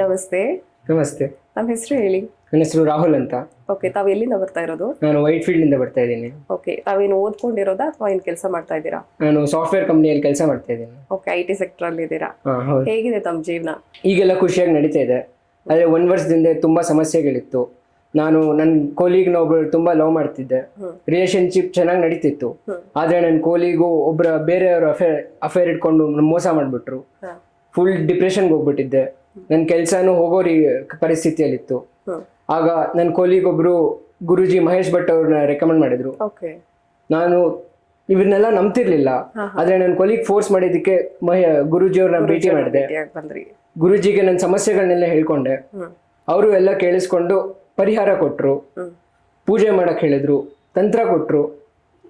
ನಮಸ್ತೆ. ನಮಸ್ತೆ. ನಮ್ಮ ಹೆಸರು ಹೇಳಿ. ನನ್ನ ಹೆಸರು ರಾಹುಲ್ ಅಂತ. ಓಕೆ ತಾವು ಎಲ್ಲಿಂದ ಬರ್ತಾ ಇರೋದು? ನಾನು ವೈಟ್ ಫೀಲ್ಡ್ ಇಂದ ಬರ್ತಾ ಇದ್ದೀನಿ. ಓಕೆ ತಾವೇನು ಓದ್ಕೊಂಡಿರೋದಾ ಅಥವಾ ಏನ್ ಕೆಲಸ ಮಾಡ್ತಾ ಇದ್ದೀರಾ? ನಾನು ಸಾಫ್ಟ್ವೇರ್ ಕಂಪ್ನಿಯಲ್ಲಿ ಕೆಲಸ ಮಾಡ್ತಾ ಇದ್ದೀನಿ. ಓಕೆ ಐ ಟಿ ಸೆಕ್ಟರ್ ಅಲ್ಲಿ ಇದ್ದೀರಾ? ಹಾಂ ಹೌದು. ಹೇಗಿದೆ ತಮ್ಮ ಜೀವನ? ಈಗೆಲ್ಲ ಖುಷಿಯಾಗಿ ನಡೀತಾ ಇದೆ. ಆದರೆ ಒಂದು ವರ್ಷದಿಂದ ತುಂಬಾ ಸಮಸ್ಯೆಗಳಿತ್ತು. ನಾನು ನನ್ನ ಕೋಲಿಗ್ನ ಒಬ್ರು ತುಂಬಾ ಲವ್ ಮಾಡ್ತಿದ್ದೆ. ರಿಲೇಷನ್ಶಿಪ್ ಚೆನ್ನಾಗಿ ನಡೀತಿತ್ತು. ಆದ್ರೆ ಆದರೆ ನನ್ನ ಕೋಲಿಗೂ ಒಬ್ಬರ ಬೇರೆಯವರು ಅಫೇರ್ ಅಫೇರ್ ಇಟ್ಕೊಂಡು ಮೋಸ ಮಾಡ್ಬಿಟ್ರು. ಫುಲ್ ಫುಲ್ ಡಿಪ್ರೆಷನ್ಗೆ ಹೋಗ್ಬಿಟ್ಟಿದ್ದೆ. ನನ್ನ ಕೆಲಸನೂ ಹೋಗೋ ರೀ ಪರಿಸ್ಥಿತಿಯಲ್ಲಿತ್ತು ಆಗ ನನ್ನ ಕೋಲಿಗೊಬ್ಬರು ಗುರುಜಿ ಮಹೇಶ್ ಭಟ್ ಅವ್ರನ್ನ ರೆಕಮೆಂಡ್ ಮಾಡಿದ್ರು. ನಾನು ಇವ್ರನ್ನೆಲ್ಲ ನಂಬ್ತಿರ್ಲಿಲ್ಲ. ಆದ್ರೆ ನನ್ನ ಕೊಲಿಗ್ ಫೋರ್ಸ್ ಮಾಡಿದಕ್ಕೆ ಮಹೇ ಗುರುಜಿ ಅವ್ರನ್ನ ಭೇಟಿ ಮಾಡಿದೆ. ಗುರುಜಿಗೆ ನನ್ನ ಸಮಸ್ಯೆಗಳನ್ನೆಲ್ಲ ಹೇಳ್ಕೊಂಡೆ. ಅವರು ಎಲ್ಲ ಕೇಳಿಸ್ಕೊಂಡು ಪರಿಹಾರ ಕೊಟ್ರು. ಪೂಜೆ ಮಾಡಕ್ ಹೇಳಿದ್ರು. ತಂತ್ರ ಕೊಟ್ರು.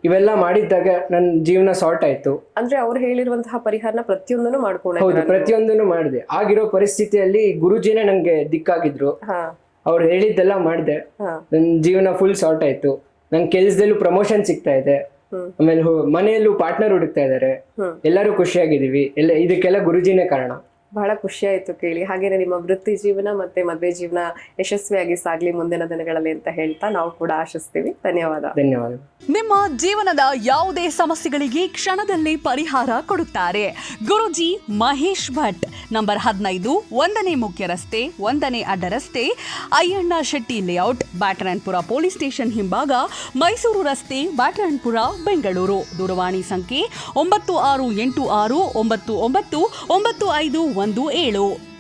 ಇವೆಲ್ಲ ಮಾಡಿದ್ದಾಗ ನನ್ನ ಜೀವನ ಸಾರ್ಟ್ ಆಯ್ತು. ಅಂದ್ರೆ ಅವ್ರು ಹೇಳಿರುವಂತಹ ಪರಿಹಾರನ ಪ್ರತಿಯೊಂದನ್ನು ಹೌದು ಪ್ರತಿಯೊಂದನ್ನು ಮಾಡಿದೆ. ಆಗಿರೋ ಪರಿಸ್ಥಿತಿಯಲ್ಲಿ ಗುರುಜಿನೇ ನಂಗೆ ದಿಕ್ಕಾಗಿದ್ರು. ಹಾ. ಅವ್ರು ಹೇಳಿದ್ದೆಲ್ಲ ಮಾಡಿದೆ. ಹಾ. ನನ್ನ ಜೀವನ ಫುಲ್ ಸಾರ್ಟ್ ಆಯ್ತು. ನನ್ನ ಕೆಲ್ಸದಲ್ಲೂ ಪ್ರಮೋಷನ್ ಸಿಗ್ತಾ ಇದೆ. ಹ್ಮ್. ಆಮೇಲೆ ಹೊ- ಮನೆಯಲ್ಲೂ ಪಾರ್ಟ್ನರ್ ಹುಡುಕ್ತಾ ಇದ್ದಾರೆ ಹ್ಮ್. ಎಲ್ಲರೂ ಖುಷಿಯಾಗಿದ್ದೀವಿ. ಎಲ್ಲ ಇದಕ್ಕೆಲ್ಲ ಗುರುಜಿನೇ ಕಾರಣ. ಬಹಳ ಖುಷಿ ಆಯ್ತು ಕೇಳಿ. ಹಾಗೇನೆ ನಿಮ್ಮ ವೃತ್ತಿ ಜೀವನ ಮತ್ತೆ ಮದುವೆ ಜೀವನ ಯಶಸ್ವಿಯಾಗಿ ಸಾಗಲಿ ಮುಂದಿನ ದಿನಗಳಲ್ಲಿ ಅಂತ ಹೇಳ್ತಾ ನಾವು ಕೂಡ ಆಶಿಸ್ತೀವಿ. ಧನ್ಯವಾದ. ಧನ್ಯವಾದ. ನಿಮ್ಮ ಜೀವನದ ಯಾವುದೇ ಸಮಸ್ಯೆಗಳಿಗೆ ಕ್ಷಣದಲ್ಲಿ ಪರಿಹಾರ ಕೊಡುತ್ತಾರೆ. ಗುರುಜಿ ಮಹೇಶ್ ಭಟ್ ನಂಬರ್ ಹದಿನೈದು ಒಂದನೇ ಮುಖ್ಯ ರಸ್ತೆ ಒಂದನೇ ಅಡ್ಡ ರಸ್ತೆ Ayyanna Shetty layout Byatarayanapura police station ಹಿಂಭಾಗ ಮೈಸೂರು ರಸ್ತೆ ಬ್ಯಾಟರಾಯನ್ಪುರ ಬೆಂಗಳೂರು. ದೂರವಾಣಿ ಸಂಖ್ಯೆ ಒಂಬತ್ತು ಆರು ಎಂಟು ಆರು ಒಂಬತ್ತು ಒಂಬತ್ತು ಒಂಬತ್ತು ಐದು ಒಂದು ಏಳು.